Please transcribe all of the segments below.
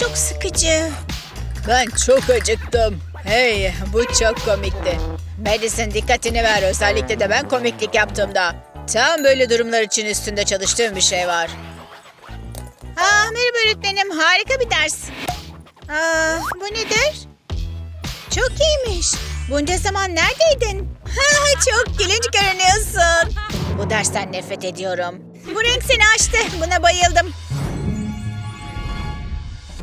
çok sıkıcı. Ben çok acıktım. Hey bu çok komikti. Madison dikkatini ver özellikle de ben komiklik yaptığımda. Tam böyle durumlar için üstünde çalıştığım bir şey var. Aa, merhaba öğretmenim. Harika bir ders. Aa, bu nedir? Çok iyiymiş. Bunca zaman neredeydin? Ha, çok gülünç görünüyorsun. Bu dersten nefret ediyorum. Bu renk seni açtı. Buna bayıldım.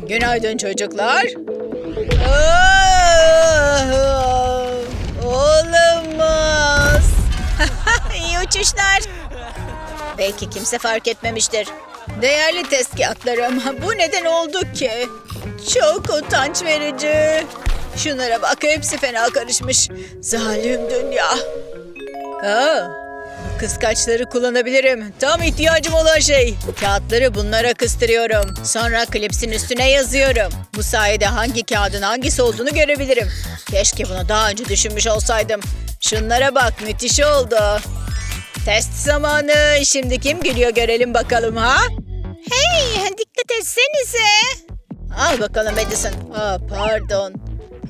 Günaydın çocuklar. Aa, Olamaz. İyi uçuşlar. Belki kimse fark etmemiştir. Değerli test kağıtlarım. Bu neden oldu ki? Çok utanç verici. Şunlara bak hepsi fena karışmış. Zalim dünya. Aa, kıskaçları kullanabilirim. Tam ihtiyacım olan şey. Kağıtları bunlara kıstırıyorum. Sonra klipsin üstüne yazıyorum. Bu sayede hangi kağıdın hangisi olduğunu görebilirim. Keşke bunu daha önce düşünmüş olsaydım. Şunlara bak müthiş oldu. Test zamanı. Şimdi kim gülüyor görelim bakalım ha? Hey, dikkat etsenize. Al bakalım Madison. Aa, pardon.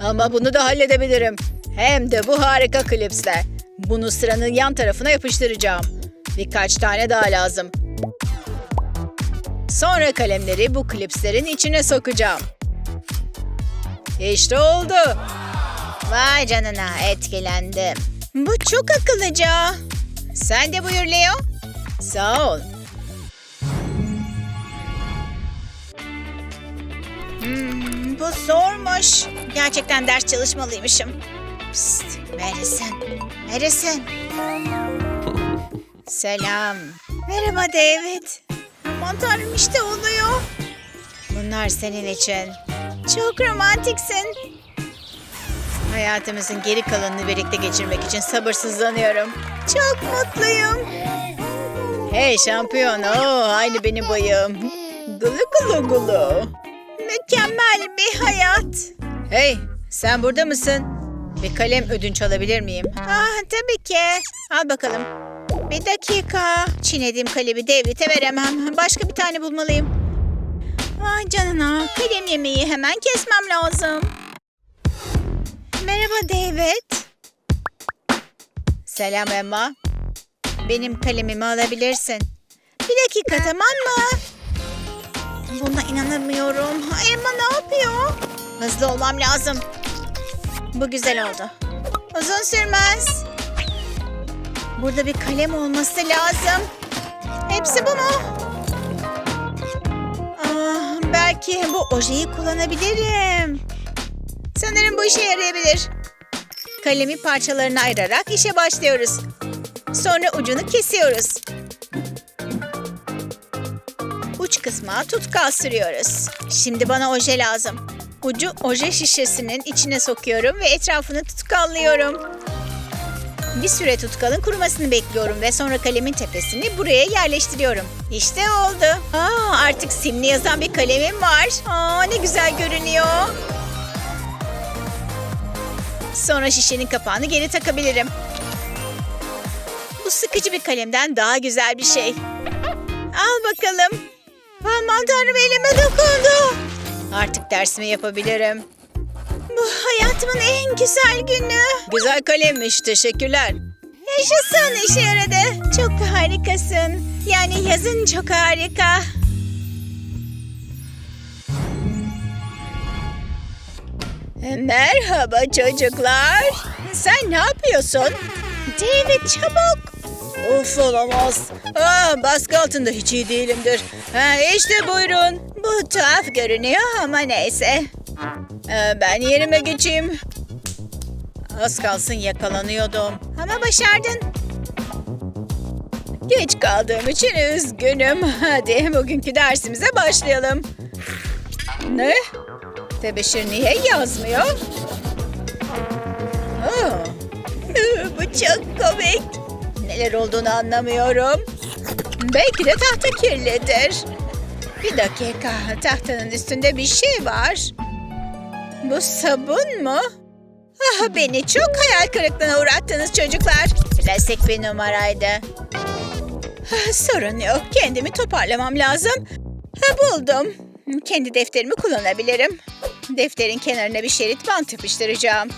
Ama bunu da halledebilirim. Hem de bu harika klipsle. Bunu sıranın yan tarafına yapıştıracağım. Birkaç tane daha lazım. Sonra kalemleri bu klipslerin içine sokacağım. İşte oldu. Vay canına etkilendim. Bu çok akıllıca. Sen de buyur Leo. Sağ ol. Hmm, bu zormuş. Gerçekten ders çalışmalıymışım. Psst, Madison. Madison. Selam. Merhaba David. Aman tanrım işte oluyor. Bunlar senin için. Çok romantiksin. Hayatımızın geri kalanını birlikte geçirmek için sabırsızlanıyorum. Çok mutluyum. Hey şampiyon, oo, aynı benim boyum. Gulu gulu gulu. Mükemmel bir hayat. Hey, sen burada mısın? Bir kalem ödünç alabilir miyim? Ah tabii ki. Al bakalım. Bir dakika. Çiğnediğim kalemi David'e veremem. Başka bir tane bulmalıyım. Vay canına. Kalem yemeği hemen kesmem lazım. Merhaba David. Selam Emma. Benim kalemimi alabilirsin. Bir dakika tamam mı? Buna inanamıyorum. Emma ne yapıyor? Hızlı olmam lazım. Bu güzel oldu. Uzun sürmez. Burada bir kalem olması lazım. Hepsi bu mu? Ah, belki bu ojeyi kullanabilirim. Sanırım bu işe yarayabilir. Kalemi parçalarına ayırarak işe başlıyoruz. Sonra ucunu kesiyoruz. Uç kısma tutkal sürüyoruz. Şimdi bana oje lazım. Ucu oje şişesinin içine sokuyorum ve etrafını tutkallıyorum. Bir süre tutkalın kurumasını bekliyorum ve sonra kalemin tepesini buraya yerleştiriyorum. İşte oldu. Aa, artık simli yazan bir kalemim var. Aa, ne güzel görünüyor. Sonra şişenin kapağını geri takabilirim. Bu sıkıcı bir kalemden daha güzel bir şey. Al bakalım. Aman tanrım elime dokundu. Artık dersimi yapabilirim. Bu hayatımın en güzel günü. Güzel kalemmiş, teşekkürler. Yaşasın işe yaradı. Çok harikasın. Yani yazın çok harika. Merhaba çocuklar. Sen ne yapıyorsun? David çabuk. Of olamaz. Aa, baskı altında hiç iyi değilimdir. Ha, işte buyurun. Bu tuhaf görünüyor ama neyse. Ee, ben yerime geçeyim. Az kalsın yakalanıyordum. Ama başardın. Geç kaldığım için üzgünüm. Hadi bugünkü dersimize başlayalım. Ne? Tebeşir niye yazmıyor? Aa, Bu çok komik. neler olduğunu anlamıyorum. Belki de tahta kirlidir. Bir dakika, tahtanın üstünde bir şey var. Bu sabun mu? Ah, beni çok hayal kırıklığına uğrattınız çocuklar. Klasik bir numaraydı. Ah, Sorun yok. Kendimi toparlamam lazım. Ha, buldum. Kendi defterimi kullanabilirim. Defterin kenarına bir şerit bant yapıştıracağım.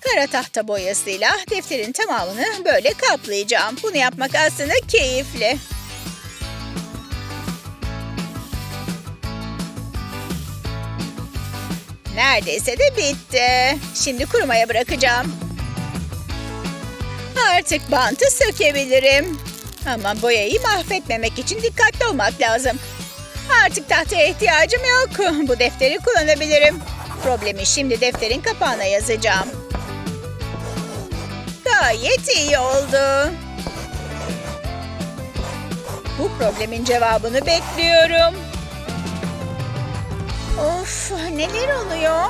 Kara tahta boyasıyla defterin tamamını böyle kaplayacağım. Bunu yapmak aslında keyifli. Neredeyse de bitti. Şimdi kurumaya bırakacağım. Artık bantı sökebilirim. Ama boyayı mahvetmemek için dikkatli olmak lazım. Artık tahtaya ihtiyacım yok. Bu defteri kullanabilirim. Problemi şimdi defterin kapağına yazacağım. Gayet iyi oldu. Bu problemin cevabını bekliyorum. Of neler oluyor?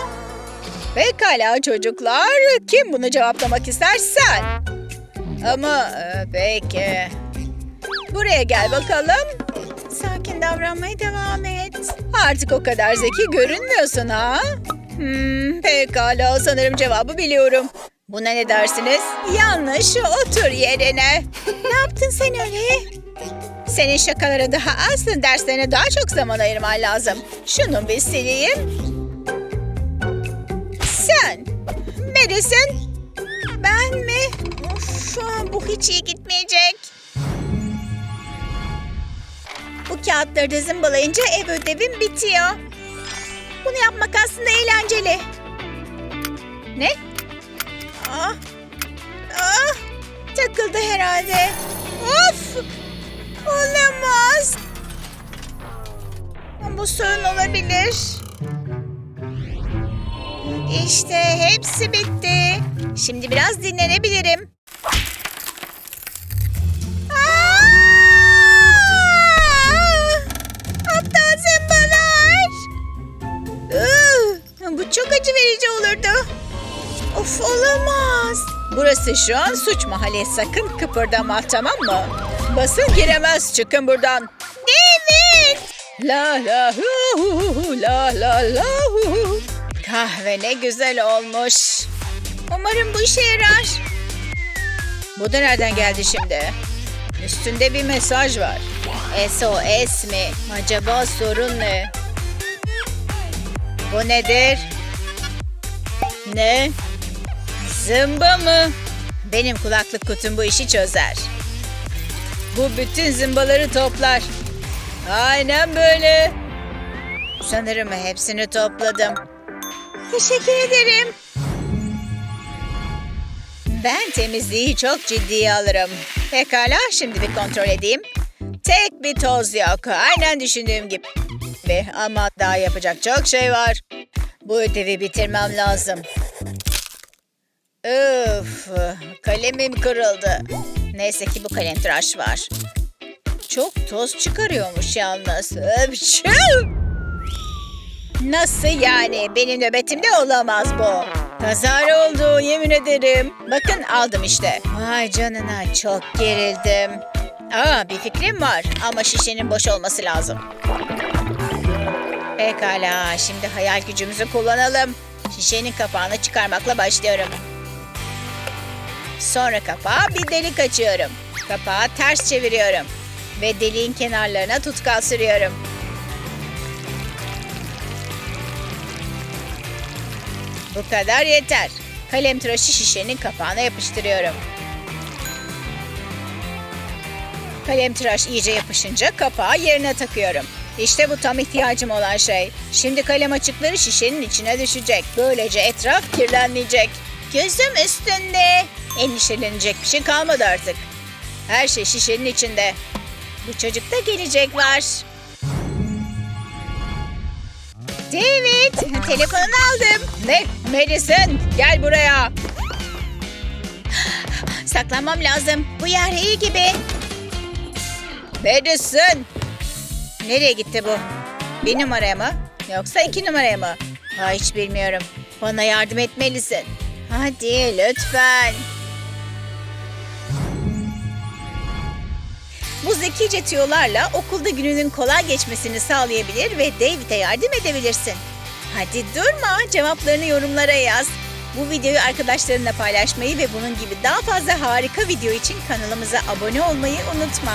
Pekala çocuklar. Kim bunu cevaplamak ister sen? Ama e, peki. Buraya gel bakalım. Sakin davranmaya devam et. Artık o kadar zeki görünmüyorsun ha? Hmm, pekala sanırım cevabı biliyorum. Buna ne dersiniz? Yanlış otur yerine. ne yaptın sen öyle? Senin şakalara daha az, derslerine daha çok zaman ayırman lazım. Şunu bir sileyim. Sen, Madison. Ben mi? Of, bu hiç iyi gitmeyecek. Bu kağıtları da zımbalayınca ev ödevim bitiyor. Bunu yapmak aslında eğlenceli. Ne? Ah, ah, takıldı herhalde. Of! Olamaz. Bu sorun olabilir. İşte hepsi bitti. Şimdi biraz dinlenebilirim. Aptal zımbalar. Bu çok acı verici olurdu. Of olamaz. Burası şu an suç mahalli. Sakın kıpırdama tamam mı? Basın giremez. Çıkın buradan. David! La la hu hu hu, la la la hu hu. Kahve ne güzel olmuş. Umarım bu işe yarar. Bu da nereden geldi şimdi? Üstünde bir mesaj var. SOS mi? Acaba sorun ne? Bu nedir? Ne? Zımba mı? Benim kulaklık kutum bu işi çözer. Bu bütün zımbaları toplar. Aynen böyle. Sanırım hepsini topladım. Teşekkür ederim. Ben temizliği çok ciddiye alırım. Pekala şimdi bir kontrol edeyim. Tek bir toz yok. Aynen düşündüğüm gibi. Ama daha yapacak çok şey var. Bu ödevi bitirmem lazım. Öf, kalemim kırıldı. Neyse ki bu kalem tıraş var. Çok toz çıkarıyormuş yalnız. Öpçüm. Nasıl yani? Benim nöbetimde olamaz bu. Kazara oldu yemin ederim. Bakın aldım işte. Vay canına çok gerildim. Aa bir fikrim var ama şişenin boş olması lazım. Pekala şimdi hayal gücümüzü kullanalım. Şişenin kapağını çıkarmakla başlıyorum. Sonra kapağa bir delik açıyorum. Kapağı ters çeviriyorum. Ve deliğin kenarlarına tutkal sürüyorum. Bu kadar yeter. Kalem tıraşı şişenin kapağına yapıştırıyorum. Kalem tıraş iyice yapışınca kapağı yerine takıyorum. İşte bu tam ihtiyacım olan şey. Şimdi kalem açıkları şişenin içine düşecek. Böylece etraf kirlenmeyecek. Gözüm üstünde. Endişelenecek bir şey kalmadı artık. Her şey şişenin içinde. Bu çocuk da gelecek var. David, telefonunu aldım. Ne? Madison, gel buraya. Saklanmam lazım. Bu yer iyi gibi. Madison. Nereye gitti bu? Bir numaraya mı? Yoksa iki numaraya mı? Ha, hiç bilmiyorum. Bana yardım etmelisin. Hadi lütfen. Bu zekice tüyolarla okulda gününün kolay geçmesini sağlayabilir ve David'e yardım edebilirsin. Hadi durma, cevaplarını yorumlara yaz. Bu videoyu arkadaşlarınla paylaşmayı ve bunun gibi daha fazla harika video için kanalımıza abone olmayı unutma.